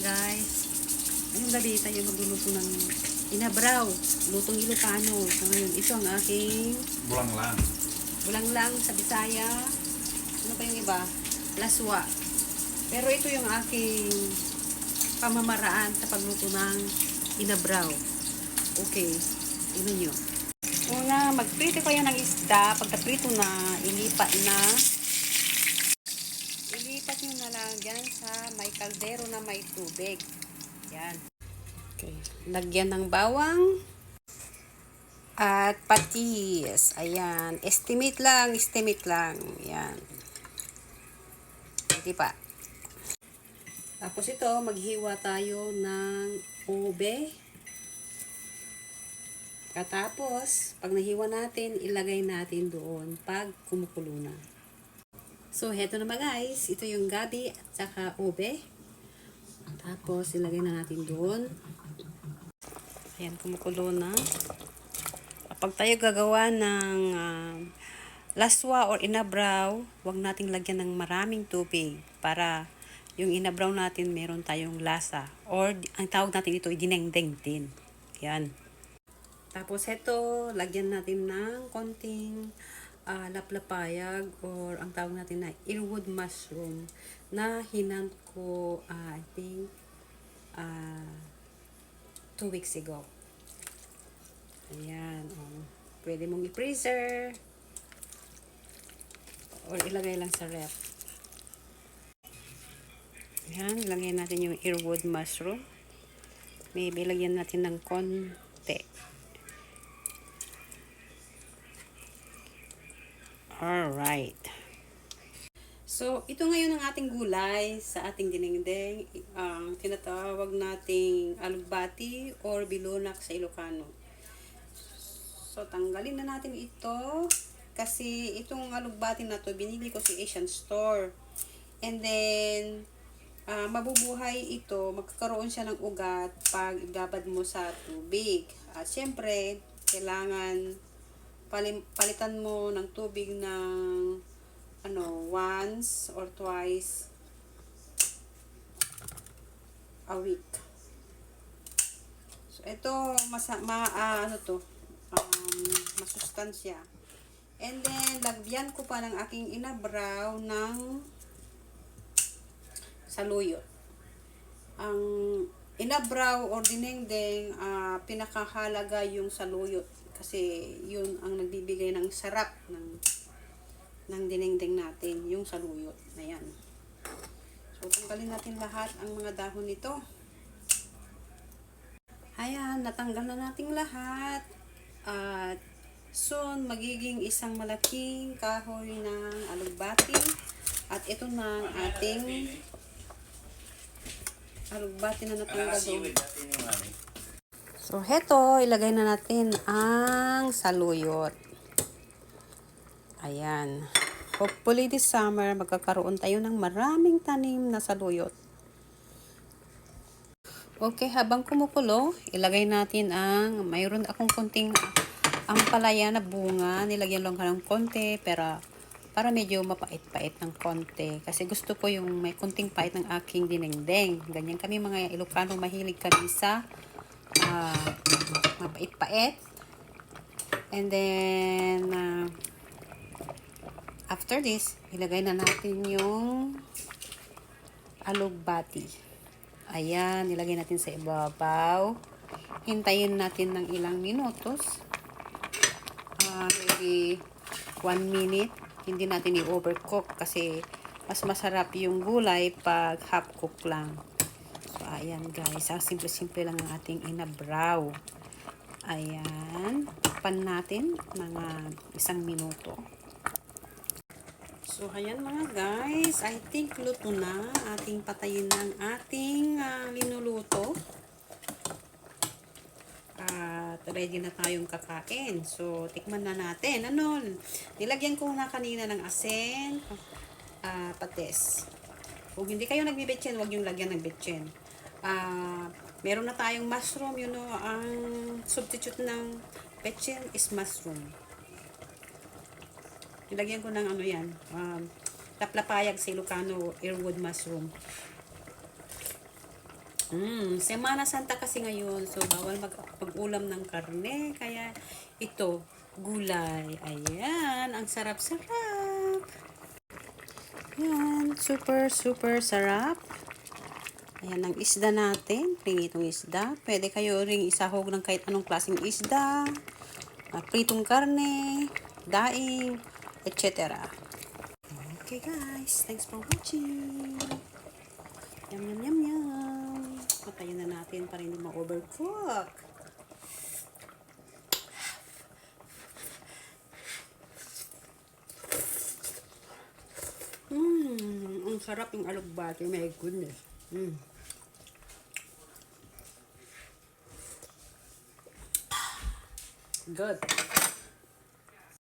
guys. Ngayong gabi tayo magluluto ng inabraw. Lutong Ilocano. So ngayon, ito ang aking Bulang lang. bulang lang sa Bisaya. Ano pa yung iba? Laswa. Pero ito yung aking pamamaraan sa pagluto ng inabraw. Okay. Tingnan nyo. Una, magprito kayo ng isda. Pagka-prito na, ilipat na. Ilipat nyo na lang dyan sa may kaldero na may tubig. Yan. Okay. Lagyan ng bawang. At patis. Ayan. Estimate lang, estimate lang. Yan. Hindi pa. Tapos ito, maghiwa tayo ng ube. Katapos, pag nahiwa natin, ilagay natin doon pag kumukulo na. So, heto na ba guys. Ito yung gabi at saka ube. Tapos, ilagay na natin doon. Ayan, kumukulo na. Kapag tayo gagawa ng ah, laswa or inabraw, huwag nating lagyan ng maraming tubig para yung inabraw natin meron tayong lasa. Or ang tawag natin ito, dinengdeng din. Yan. Tapos ito, lagyan natin ng konting ah, laplapayag or ang tawag natin na earwood mushroom na hinant ko, ah, I think, ah, two weeks ago. Ayan. Oh. Pwede mong i-freezer or ilagay lang sa ref. Ayan, lagyan natin yung earwood mushroom. Maybe lagyan natin ng konti. Alright. So, ito ngayon ang ating gulay sa ating dinengdeng. Ang tinatawag nating alugbati or bilonak sa Ilocano. So, tanggalin na natin ito. Kasi itong alugbati na to binili ko sa Asian Store. And then, ah, mabubuhay ito, magkakaroon siya ng ugat pag ibabad mo sa tubig. At syempre, kailangan palitan mo ng tubig ng ano, once or twice a week. So, ito, masa, ma, ah, ano to, um, masustansya. And then, lagyan ko pa ng aking inabraw ng saluyot. Ang inabraw or dinengdeng, ah, pinakahalaga yung saluyot. Kasi yun ang nagbibigay ng sarap ng ng dinengdeng natin, yung saluyot na yan. So, tanggalin natin lahat ang mga dahon nito. Ayan, natanggal na natin lahat. At soon, magiging isang malaking kahoy ng alugbati. At ito na ang ating alugbati na natanggal doon. So, heto, ilagay na natin ang saluyot. Ayan. Hopefully this summer, magkakaroon tayo ng maraming tanim na saluyot. Okay, habang kumukulo, ilagay natin ang, mayroon akong konting ampalaya na bunga. Nilagyan lang ka ng konti, pero para medyo mapait-pait ng konti. Kasi gusto ko yung may konting pait ng aking dinengdeng. Ganyan kami mga Ilocano, mahilig kami sa ah, mapait-pait. And then, ah, after this, ilagay na natin yung alugbati. Ayan, ilagay natin sa ibabaw. Hintayin natin ng ilang minutos. Ah, maybe one minute. Hindi natin i-overcook kasi mas masarap yung gulay pag half cook lang. So, ayan guys. Ang simple-simple lang ang ating inabraw. Ayan. Pan natin mga isang minuto. So, ayan mga guys. I think luto na. Ating patayin ng ating ah, linuluto. At ready na tayong kakain. So, tikman na natin. Ano? Nilagyan ko na kanina ng asin, ah, pates. Kung hindi kayo nagbibetchen, huwag yung lagyan ng betchen. Ah, meron na tayong mushroom. You know, ang substitute ng betchen is mushroom. Nilagyan ko ng ano yan, um, laplapayag sa Ilocano, earwood mushroom. Mm, Semana Santa kasi ngayon, so bawal magpag-ulam ng karne, kaya ito, gulay. Ayan, ang sarap-sarap. Ayan, super, super sarap. Ayan, ang isda natin, pringitong isda. Pwede kayo ring isahog ng kahit anong klaseng isda, ah, pritong karne, daing, etc. Okay guys, thanks for watching. Yum, yum, yum, yum. Patayin na natin para hindi ma-overcook. Mmm, ang sarap yung alugbati. My goodness. Mmm. Good.